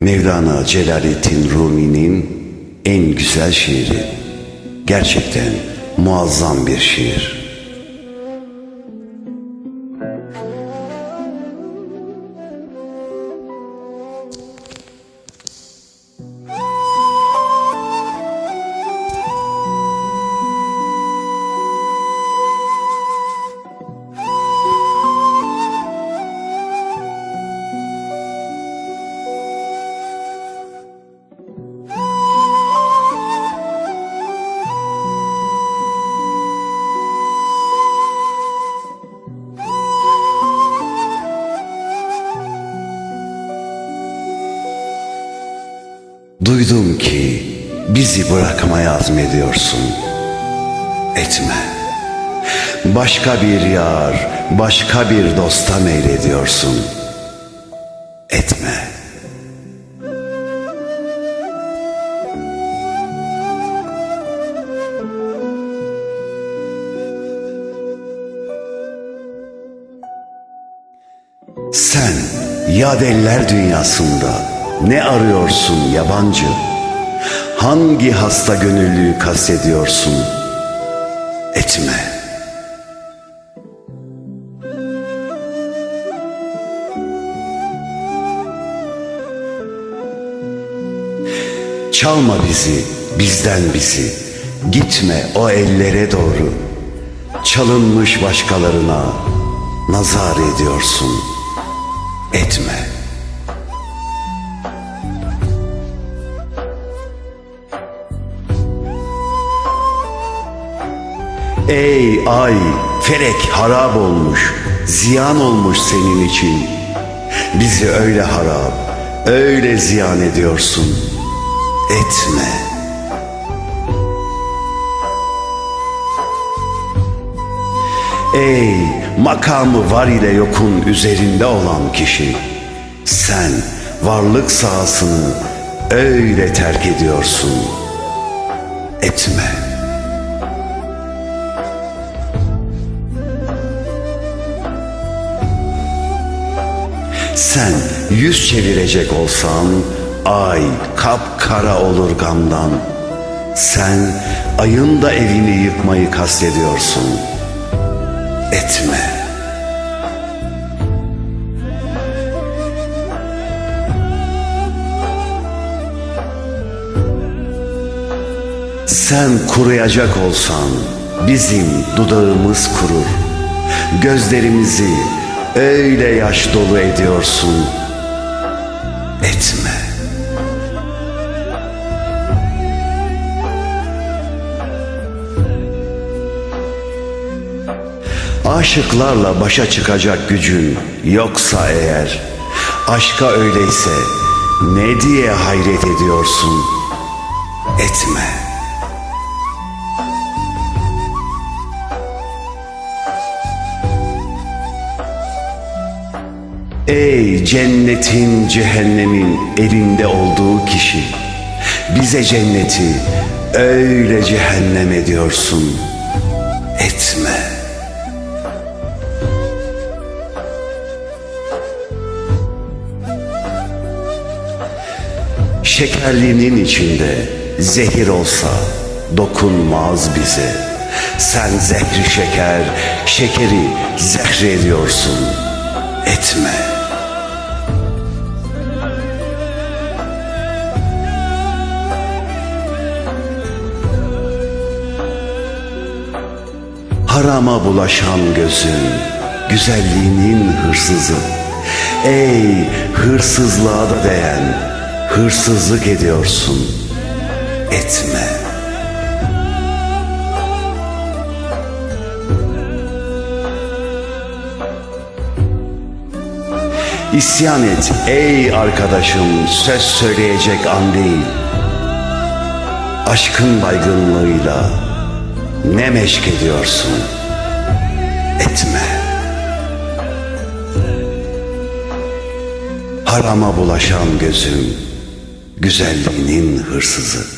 Mevlana Celaleddin Rumi'nin en güzel şiiri. Gerçekten muazzam bir şiir. Duydum ki bizi bırakmaya azmediyorsun. Etme. Başka bir yar, başka bir dosta meylediyorsun. Etme. Sen yadeller dünyasında ne arıyorsun yabancı? Hangi hasta gönüllüyü kastediyorsun? Etme. Çalma bizi, bizden bizi. Gitme o ellere doğru. Çalınmış başkalarına nazar ediyorsun. Etme. Ey ay, felek harap olmuş, ziyan olmuş senin için. Bizi öyle harap, öyle ziyan ediyorsun. Etme. Ey makamı var ile yokun üzerinde olan kişi. Sen varlık sahasını öyle terk ediyorsun. Etme. Sen yüz çevirecek olsan ay kapkara olur gamdan. Sen ayın da evini yıkmayı kastediyorsun. Etme. Sen kuruyacak olsan bizim dudağımız kurur. Gözlerimizi öyle yaş dolu ediyorsun. Etme. Aşıklarla başa çıkacak gücün yoksa eğer, aşka öyleyse ne diye hayret ediyorsun? Etme. Ey cennetin cehennemin elinde olduğu kişi Bize cenneti öyle cehennem ediyorsun. Etme. Şekerlinin içinde zehir olsa dokunmaz bize. Sen zehri şeker, şekeri zehrediyorsun etme. Harama bulaşan gözün, güzelliğinin hırsızı. Ey hırsızlığa da değen, hırsızlık ediyorsun. Etme. İsyan et ey arkadaşım söz söyleyecek an değil. Aşkın baygınlığıyla ne meşk ediyorsun? Etme. Harama bulaşan gözüm güzelliğinin hırsızı.